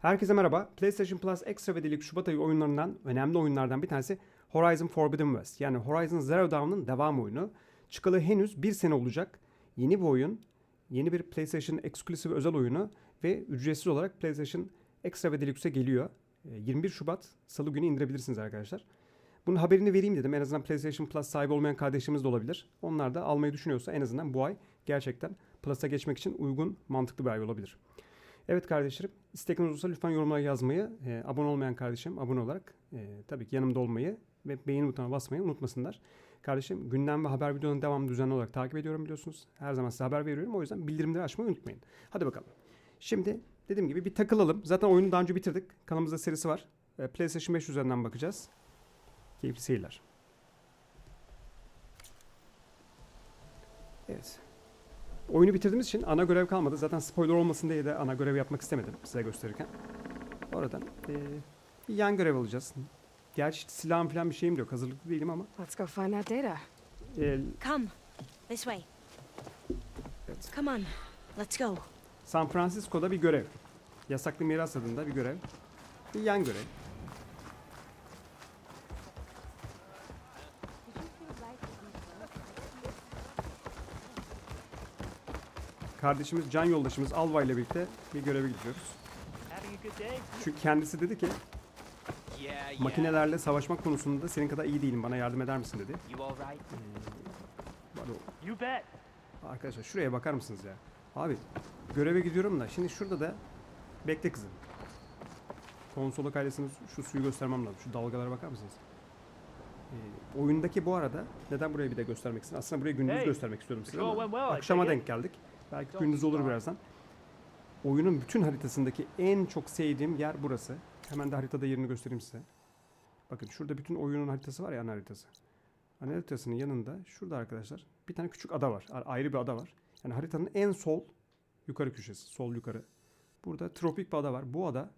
Herkese merhaba. PlayStation Plus Extra ve Delik Şubat ayı oyunlarından önemli oyunlardan bir tanesi Horizon Forbidden West. Yani Horizon Zero Dawn'ın devam oyunu. Çıkalı henüz bir sene olacak. Yeni bir oyun. Yeni bir PlayStation Exclusive özel oyunu ve ücretsiz olarak PlayStation Extra ve geliyor. Ee, 21 Şubat Salı günü indirebilirsiniz arkadaşlar. Bunun haberini vereyim dedim. En azından PlayStation Plus sahibi olmayan kardeşimiz de olabilir. Onlar da almayı düşünüyorsa en azından bu ay gerçekten Plus'a geçmek için uygun, mantıklı bir ay olabilir. Evet kardeşlerim, istekiniz olursa lütfen yorumlara yazmayı, e, abone olmayan kardeşim abone olarak e, tabii ki yanımda olmayı ve beğeni butonuna basmayı unutmasınlar. Kardeşim gündem ve haber videolarının devamını düzenli olarak takip ediyorum biliyorsunuz. Her zaman size haber veriyorum o yüzden bildirimleri açmayı unutmayın. Hadi bakalım. Şimdi dediğim gibi bir takılalım. Zaten oyunu daha önce bitirdik. Kanalımızda serisi var. E, PlayStation 5 üzerinden bakacağız. Keyifli seyirler. Evet. Oyunu bitirdiğimiz için ana görev kalmadı. Zaten spoiler olmasın diye de ana görev yapmak istemedim size gösterirken. Oradan eee, bir yan görev alacağız. Gerçi silahım falan bir şeyim de yok. Hazırlıklı değilim ama. Let's go find that data. eee, Come. This way. evet. Come on. Let's go. San Francisco'da bir görev. Yasaklı miras adında bir görev. Bir yan görev. Kardeşimiz, can yoldaşımız Alva ile birlikte bir göreve gidiyoruz. Çünkü kendisi dedi ki makinelerle savaşmak konusunda senin kadar iyi değilim bana yardım eder misin dedi. Bet. Arkadaşlar şuraya bakar mısınız ya? Abi göreve gidiyorum da şimdi şurada da bekle kızım. Konsola kaydesiniz şu suyu göstermem lazım. Şu dalgalara bakar mısınız? Ee, oyundaki bu arada neden burayı bir de göstermek istedim? Aslında burayı gündüz Hey, göstermek istiyorum size ama akşama denk geldik. Belki Don't gündüz olur birazdan. Oyunun bütün haritasındaki en çok sevdiğim yer burası. Hemen de haritada yerini göstereyim size. Bakın şurada bütün oyunun haritası var ya ana haritası. Ana haritasının yanında şurada arkadaşlar bir tane küçük ada var. Ayrı bir ada var. Yani haritanın en sol yukarı köşesi. Sol yukarı. Burada tropik bir ada var. Bu ada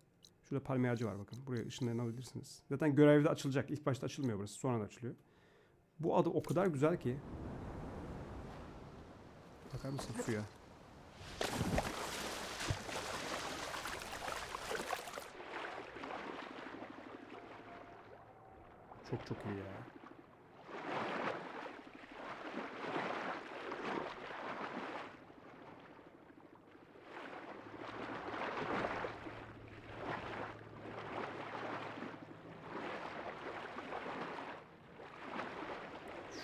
şurada palmiye ağacı var bakın. Buraya ışınlarını alabilirsiniz. Zaten görevde açılacak. İlk başta açılmıyor burası. Sonradan açılıyor. Bu ada o kadar güzel ki. Bakar mısın suya? Çok çok iyi ya.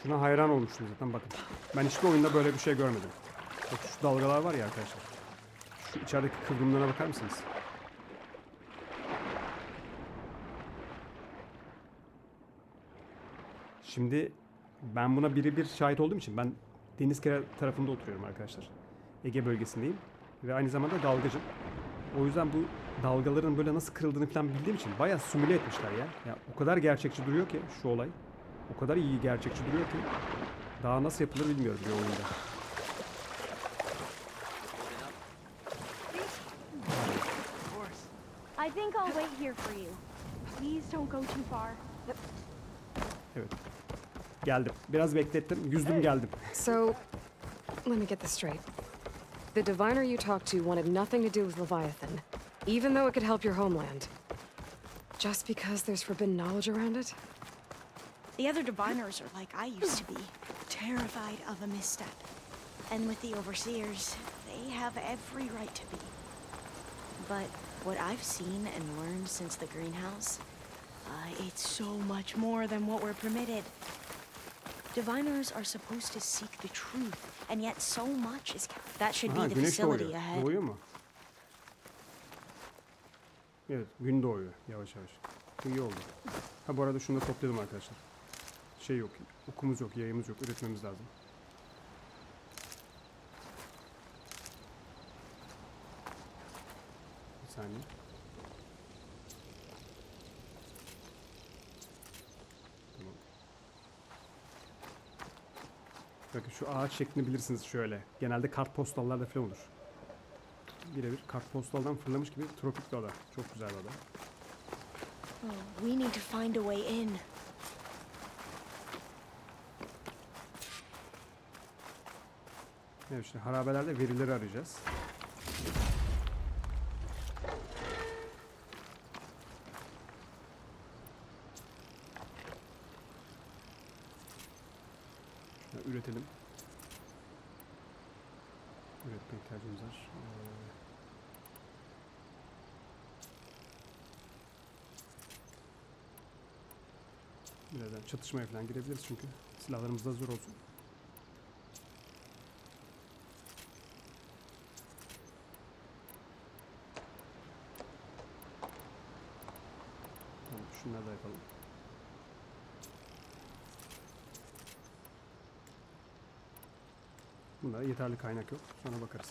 Şuna hayran olmuştum zaten bakın. Ben hiçbir oyunda böyle bir şey görmedim. Bak şu dalgalar var ya arkadaşlar. Şu içerideki kıvrımlarına bakar mısınız? Şimdi ben buna birebir şahit olduğum için ben deniz kenarı tarafında oturuyorum arkadaşlar. Ege bölgesindeyim ve aynı zamanda dalgıcım. O yüzden bu dalgaların böyle nasıl kırıldığını falan bildiğim için bayağı simüle etmişler ya. Ya o kadar gerçekçi duruyor ki şu olay. O kadar iyi gerçekçi duruyor ki daha nasıl yapılır bilmiyorum bir oyunda. I think I'll wait here for you. Please don't go too far. Evet. Geldim. Biraz beklettim. Yüzdüm geldim. So, let me get this straight. The diviner you talked to wanted nothing to do with Leviathan, even though it could help your homeland. Just because there's forbidden knowledge around it? The other diviners are like I used to be, terrified of a misstep. And with the overseers, they have every right to be. But what I've seen and learned since the greenhouse, uh, it's so much more than what we're permitted. Diviners are supposed to seek the truth, and yet so much is kept. That should be the güneş facility doğuyor. ahead. Doğuyor mu? Evet, gün doğuyor yavaş yavaş. Bu iyi oldu. Ha bu arada şunu da topladım arkadaşlar. Şey yok, okumuz yok, yayımız yok, üretmemiz lazım. Bir saniye. Tamam. Bakın şu ağaç şeklini bilirsiniz şöyle. Genelde kartpostallarda falan olur. Birebir kartpostaldan fırlamış gibi tropik bir ada. Çok güzel bir ada. Oh, we need to find a way in. Evet işte harabelerde verileri arayacağız. Üretelim. Üretme ihtiyacımız var. Ee, Birazdan çatışmaya falan girebiliriz çünkü. Silahlarımız da zor olsun. Tamam, şunları da yapalım. Bunda yeterli kaynak yok. Sonra bakarız.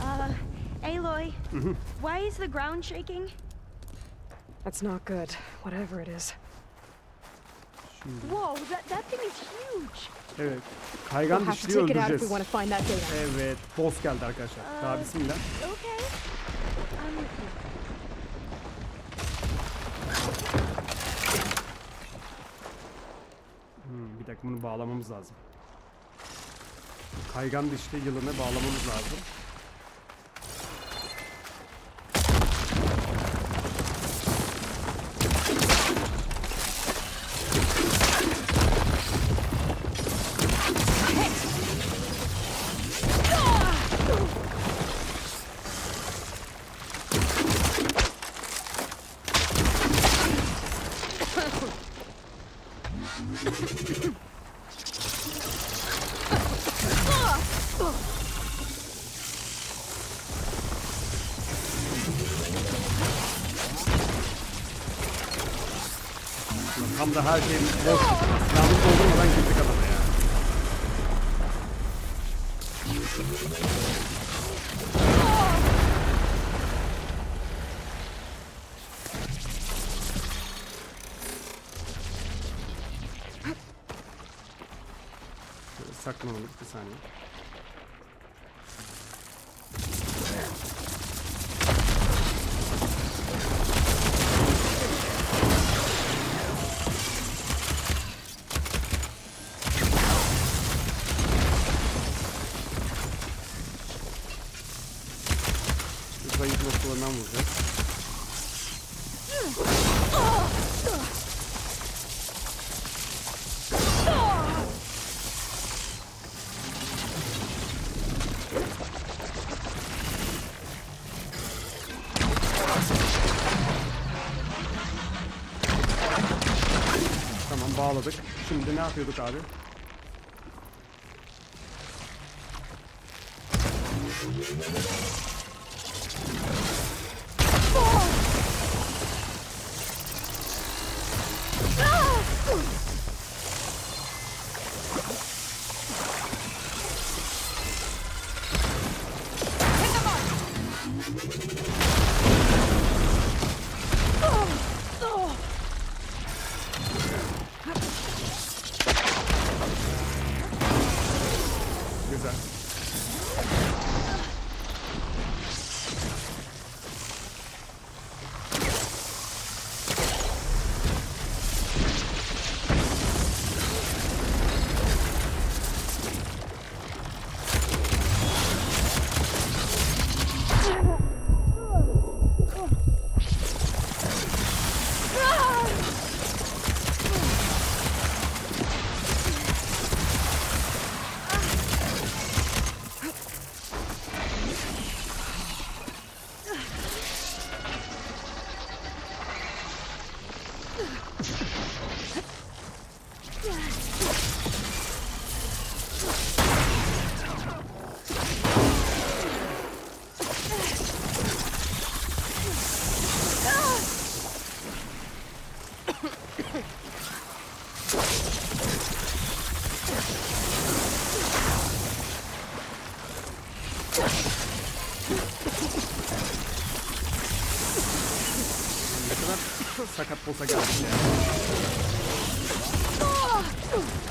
Uh, Aloy, why is the ground shaking? That's not good, whatever it is. Şimdi, Whoa, that, that thing is huge. evet. Kaygan dişliği öldüreceğiz. Evet. Boss geldi arkadaşlar. Daha bismillah. Okay. I'm with you. Hmm, bir dakika bunu bağlamamız lazım. Kaygan dişli yılanı bağlamamız lazım. Ulan Tam da her şey boş. Silahını doldurmadan girdik adama ya. Şöyle saklanalım bir saniye. Şu Zayıf noktalarından vuracağız. Tamam bağladık. Şimdi ne yapıyorduk abi? Kadar sakat boss'a geldik ya. Heh,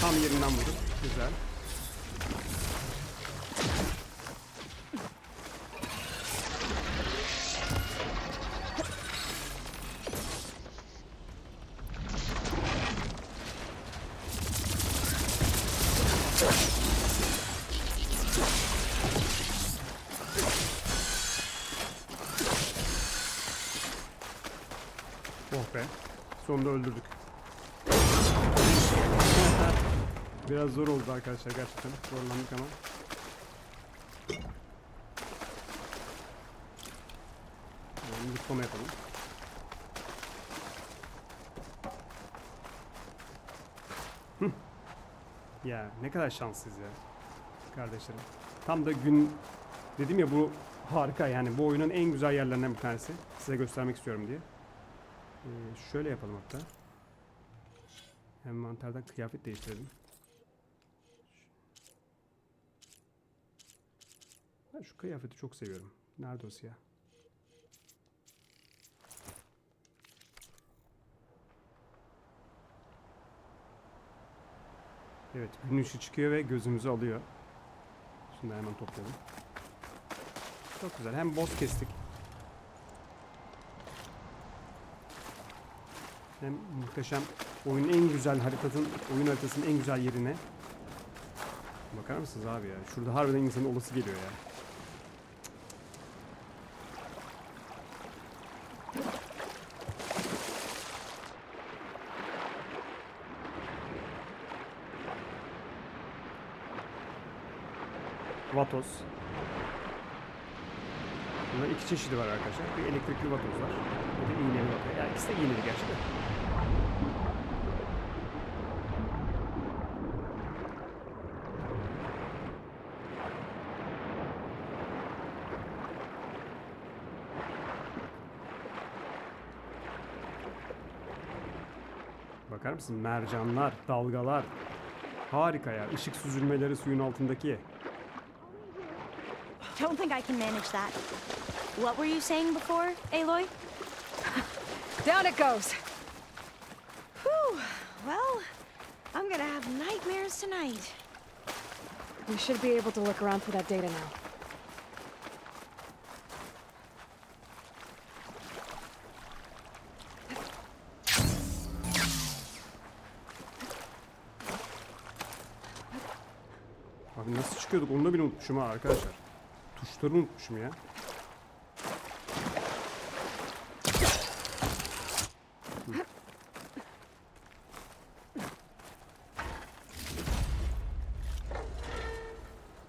Tam yerinden vurdum. Güzel. Sonunda öldürdük. Biraz zor oldu arkadaşlar gerçekten. Zorlandık ama. Yani Lütfama yapalım. Ya ne kadar şanssız ya. Kardeşlerim. Tam da gün dedim ya bu harika yani bu oyunun en güzel yerlerinden bir tanesi. Size göstermek istiyorum diye. Ee, şöyle yapalım hatta. Hem mantardan kıyafet değiştirelim. Ben şu kıyafeti çok seviyorum. Nerede o siyah? Evet, gün ışığı çıkıyor ve gözümüzü alıyor. Şimdi hemen toplayalım. Çok güzel. Hem boss kestik. Hem muhteşem oyunun en güzel haritanın oyun haritasının en güzel yerine. Bakar mısınız abi ya? Şurada harbiden insanın olası geliyor ya. Vatos. Bunlar iki çeşidi var arkadaşlar. Bir elektrikli vatoz var. Bir de iğneli vatoz. Ya ikisi de iğneli gerçi de. Bakar mısın? Mercanlar, dalgalar. Harika ya. Işık süzülmeleri suyun altındaki. Don't think I can manage that. What were you saying before, Aloy? Down it goes! Whew. Well, I'm gonna have nightmares tonight. We should be able to look around for that data now. Abi nasıl çıkıyorduk onu da bile unutmuşum ha arkadaşlar. Tuşları unutmuşum ya.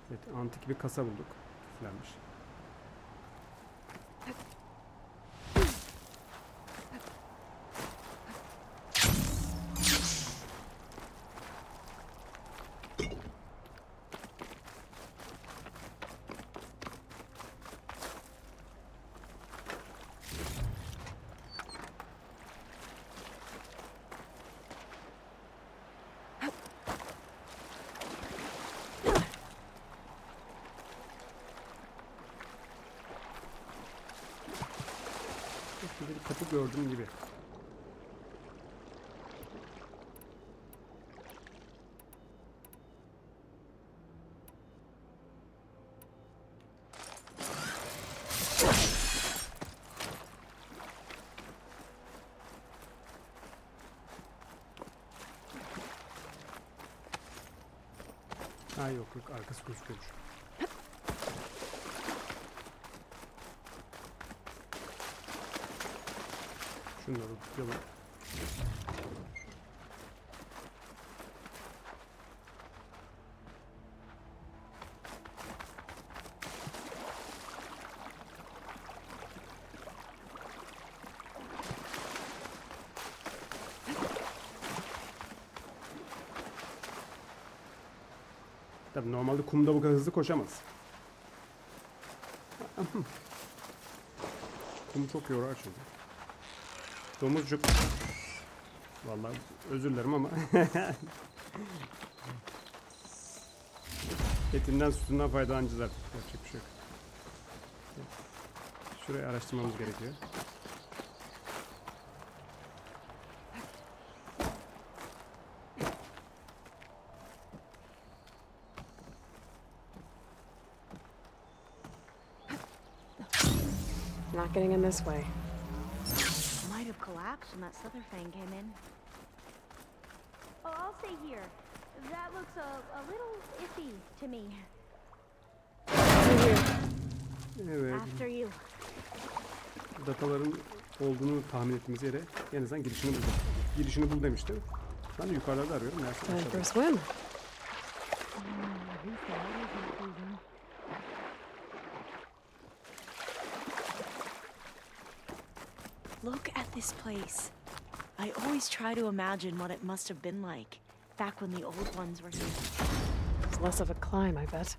Evet antik bir kasa bulduk. Küflenmiş. Gördüm gibi. Ha yok yok arkası gözüküyormuş. Şunları tutuyalım. Tabii normalde kumda bu kadar hızlı koşamaz. Kum çok yorar çünkü. Domuzcuk. Vallahi özür dilerim ama. Etinden sütünden faydalanacağız artık. Yapacak bir şey yok. Şurayı araştırmamız gerekiyor. Not getting in this way. When that Slither Fang came in. Oh, I'll stay here. That looks a, a little iffy to me. Evet. After you. Dataların olduğunu tahmin ettiğimiz yere en azından girişini bulduk. Girişini bul demişti. Ben de yukarılarda arıyorum. Meğerse this place. I always try to imagine what it must have been like back when the old ones were here. It's less of a climb, I bet.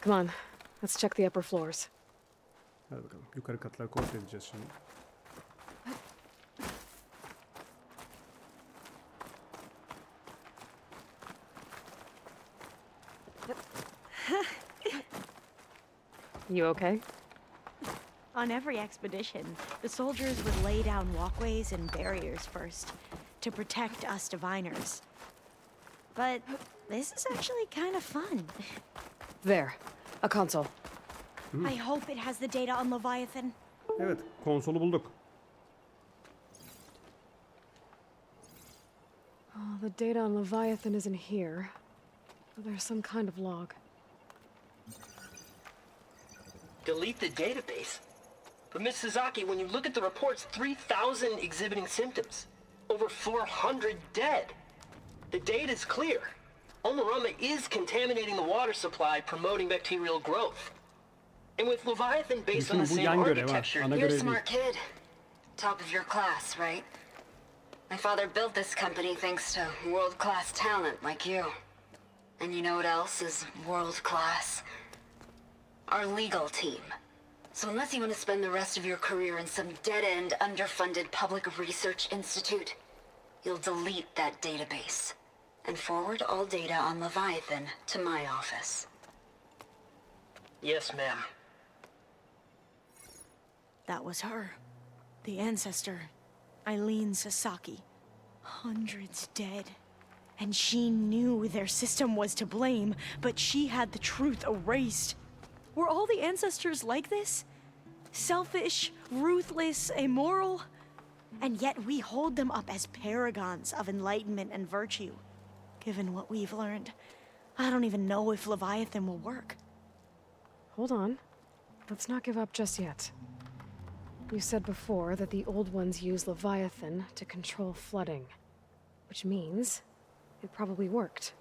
Come on, let's check the upper floors. Hadi bakalım. Yukarı katları kontrol edeceğiz şimdi. You okay? On every expedition, the soldiers would lay down walkways and barriers first to protect us diviners. But this is actually kind of fun. There, a console. I hope it has the data on Leviathan. Evet. Konsolu bulduk. Oh, the data on Leviathan isn't here. But there's some kind of log. delete the database. But Miss Suzaki, when you look at the reports, 3,000 exhibiting symptoms. Over 400 dead. The data is clear. Omarama is contaminating the water supply, promoting bacterial growth. And with Leviathan based on the same yan görev ha. architecture, You're a smart kid. Top of your class, right? My father built this company thanks to world-class talent like you. And you know what else is world-class? Our legal team. So unless you want to spend the rest of your career in some dead-end, underfunded public research institute, you'll delete that database and forward all data on Leviathan to my office. yes, ma'am. That was her. The ancestor, Eileen Sasaki. Hundreds dead. And she knew their system was to blame, but she had the truth erased. Were all the ancestors like this? Selfish, ruthless, immoral? And yet we hold them up as paragons of enlightenment and virtue. Given what we've learned, I don't even know if Leviathan will work. Hold on. Let's not give up just yet. You said before that the old ones use Leviathan to control flooding. Which means it probably worked.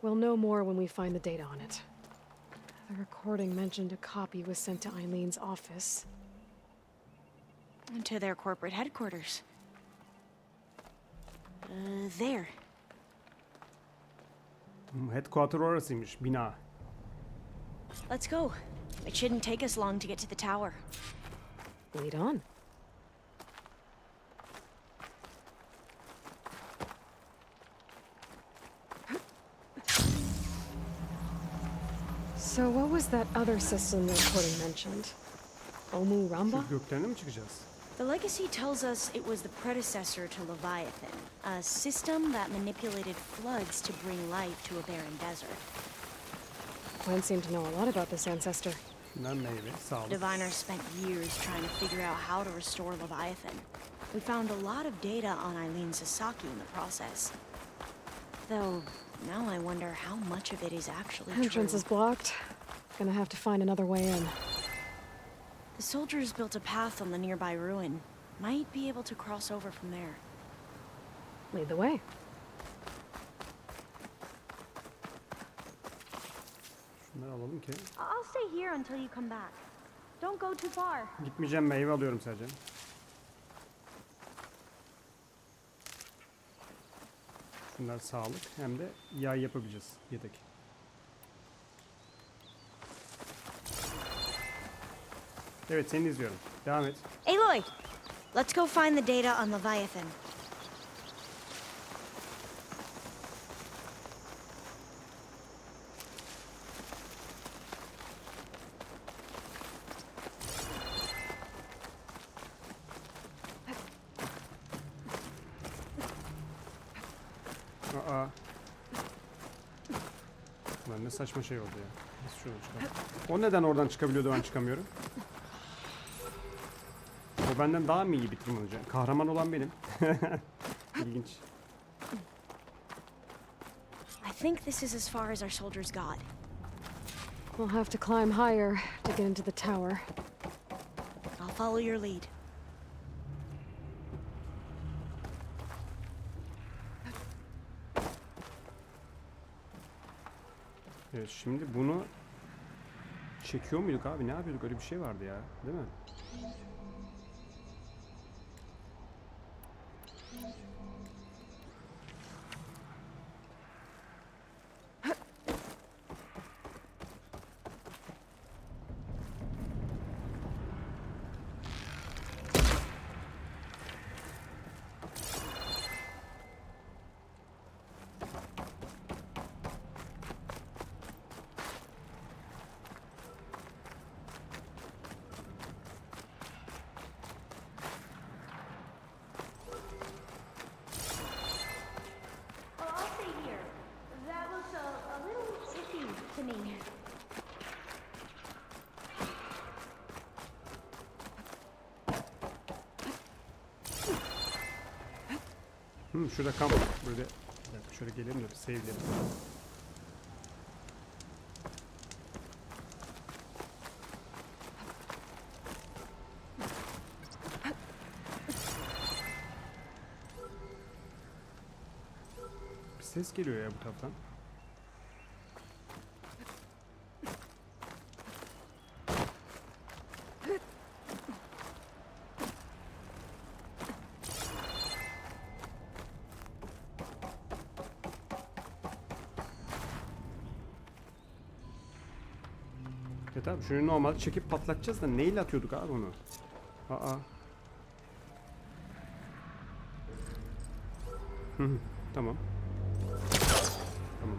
We'll know more when we find the data on it. The recording mentioned a copy was sent to Eileen's office. And To their corporate headquarters. Uh, there. Hmm, Headquarter orasıymış. Bina. Let's go. It shouldn't take us long to get to the tower. Lead on. So what was that other system the recording mentioned? Omu Ramba? Göklerine mi çıkacağız? The legacy tells us it was the predecessor to Leviathan, a system that manipulated floods to bring life to a barren desert. Gwen seemed to know a lot about this ancestor. Şunlar meyve, sağlık. Diviners spent years trying to figure out how to restore Leviathan. We found a lot of data on Eileen Sasaki in the process. Though, now I wonder how much of it is actually Entrance true. is blocked. Gonna have to find another way in. The soldiers built a path on the nearby ruin. Might be able to cross over from there. Lead the way. Şunları alalım ki. I'll stay here until you come back. Don't go too far. Gitmeyeceğim meyve alıyorum sadece. Şunlar sağlık hem de yağ yapabileceğiz yedek. Evet seni izliyorum. Devam et. Aloy, let's go find the data on Leviathan. Aa. Lan ne saçma şey oldu ya. Nasıl şuradan çıkalım? O neden oradan çıkabiliyordu ben çıkamıyorum? O benden daha mı iyi bir tırmanıcı? Kahraman olan benim. İlginç. I think this is as far as our soldiers got. We'll have to climb higher to get into the tower. I'll follow your lead. Evet şimdi bunu çekiyor muyduk abi? Ne yapıyorduk? Öyle bir şey vardı ya. Değil mi? Oh, I'll stay here. That looks a, a little iffy to me. Hı, şurada kamp böyle dakika şöyle gelelim de save'leyelim. Bir ses geliyor ya bu taraftan. Şunu normal çekip patlatacağız da neyle atıyorduk abi onu? Aa. Tamam. Tamam.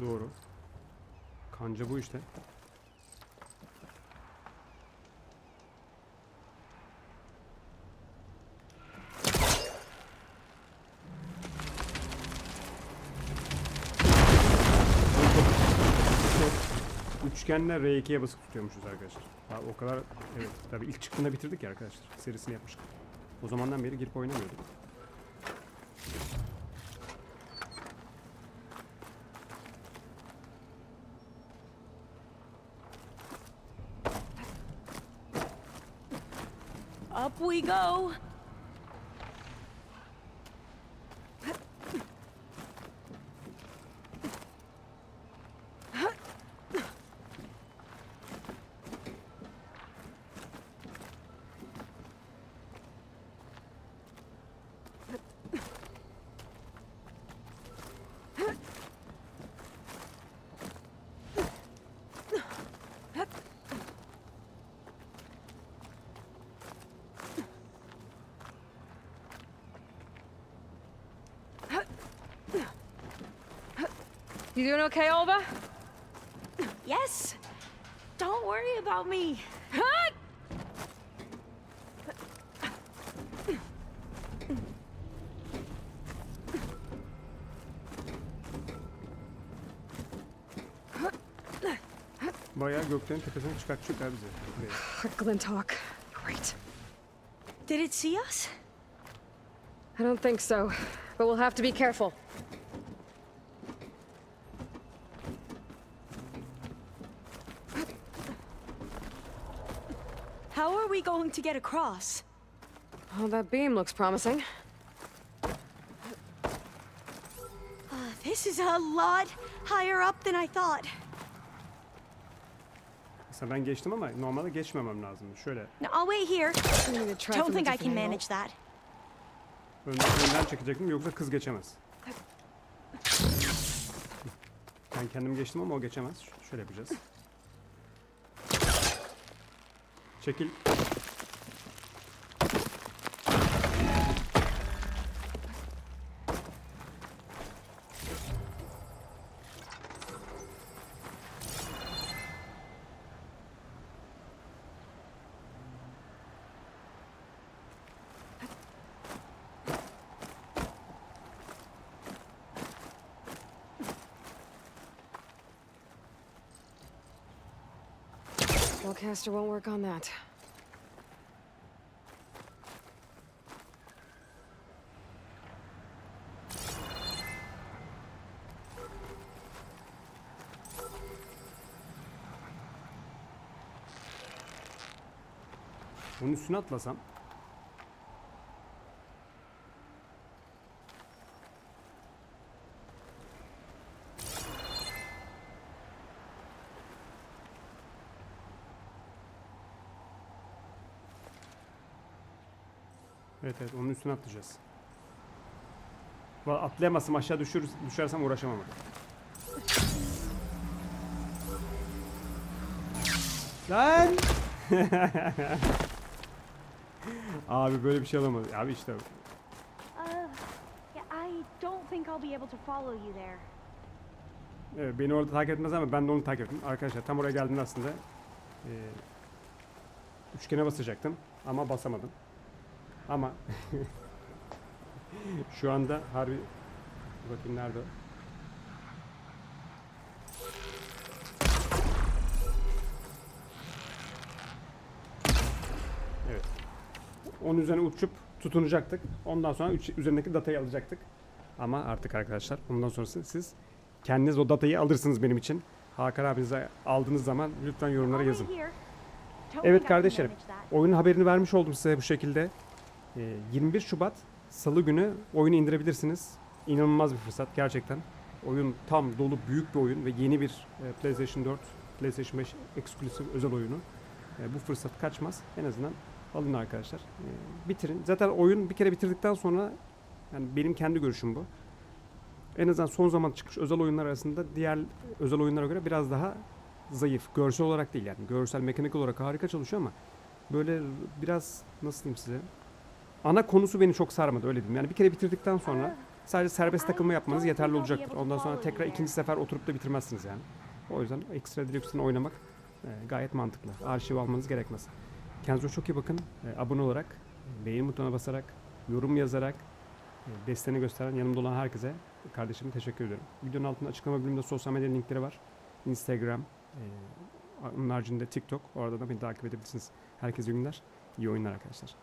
Doğru. Kanca bu işte. Üçgenle R2'ye basıp tutuyormuşuz arkadaşlar. Abi o kadar evet tabii ilk çıktığında bitirdik ya arkadaşlar. Serisini yapmıştık. O zamandan beri girip oynamıyorduk. Up we go. You doing okay, Olva? Yes. Don't worry about me. Bayağı göklerin tepesine çıkartacak abi bizi. Buraya. Glinthawk. Great. Did it see us? I don't think so, but we'll have to be careful. How are we going to get across? Oh, that beam looks promising. This is a lot higher up than I thought. Mesela ben geçtim ama normalde geçmemem lazımdı. Şöyle Now, I'll wait here. We need to try Don't from a think I different can angle. manage that. önden, önden çekecektim yoksa kız geçemez. Ben kendim geçtim ama o geçemez. Ş- Şöyle yapacağız. Çekil. Spellcaster won't work on that. Onun üstüne atlasam. Evet evet onun üstüne atlayacağız. Valla Atlayamazsam aşağı düşür, düşersem uğraşamam. Lan! Abi böyle bir şey olamaz. Abi işte Uh. Evet, beni orada takip etmez ama ben de onu takip ettim. Arkadaşlar tam oraya geldiğimde aslında e, üçgene basacaktım ama basamadım. Ama şu anda harbi bakayım nerede? Evet. Onun üzerine uçup tutunacaktık. Ondan sonra üzerindeki datayı alacaktık. Ama artık arkadaşlar bundan sonrası siz kendiniz o datayı alırsınız benim için. Hakan abinize aldığınız zaman lütfen yorumlara yazın. Evet kardeşlerim. Oyunun haberini vermiş oldum size bu şekilde. Ee, 21 Şubat Salı günü oyunu indirebilirsiniz. İnanılmaz bir fırsat gerçekten. Oyun tam dolu büyük bir oyun ve yeni bir e, PlayStation 4, PlayStation 5 eksklusif özel oyunu. E, bu fırsat kaçmaz. En azından alın arkadaşlar. E, bitirin. Zaten oyun bir kere bitirdikten sonra yani benim kendi görüşüm bu. En azından son zaman çıkmış özel oyunlar arasında diğer özel oyunlara göre biraz daha zayıf. Görsel olarak değil yani. Görsel, mekanik olarak harika çalışıyor ama böyle biraz nasıl diyeyim size? Ana konusu beni çok sarmadı öyle diyeyim. Yani bir kere bitirdikten sonra sadece serbest takılma yapmanız yeterli olacaktır. Ondan sonra tekrar ikinci sefer oturup da bitirmezsiniz yani. O yüzden ekstra direksiyonu oynamak e, gayet mantıklı. Arşiv almanız gerekmez. Kendinize çok iyi bakın. E, abone olarak, beğeni butonuna basarak, yorum yazarak, e, desteğini gösteren yanımda olan herkese kardeşime teşekkür ediyorum. Videonun altında açıklama bölümünde sosyal medya linkleri var. Instagram, e, onun haricinde TikTok. Orada da beni takip edebilirsiniz. Herkese günler, iyi oyunlar arkadaşlar.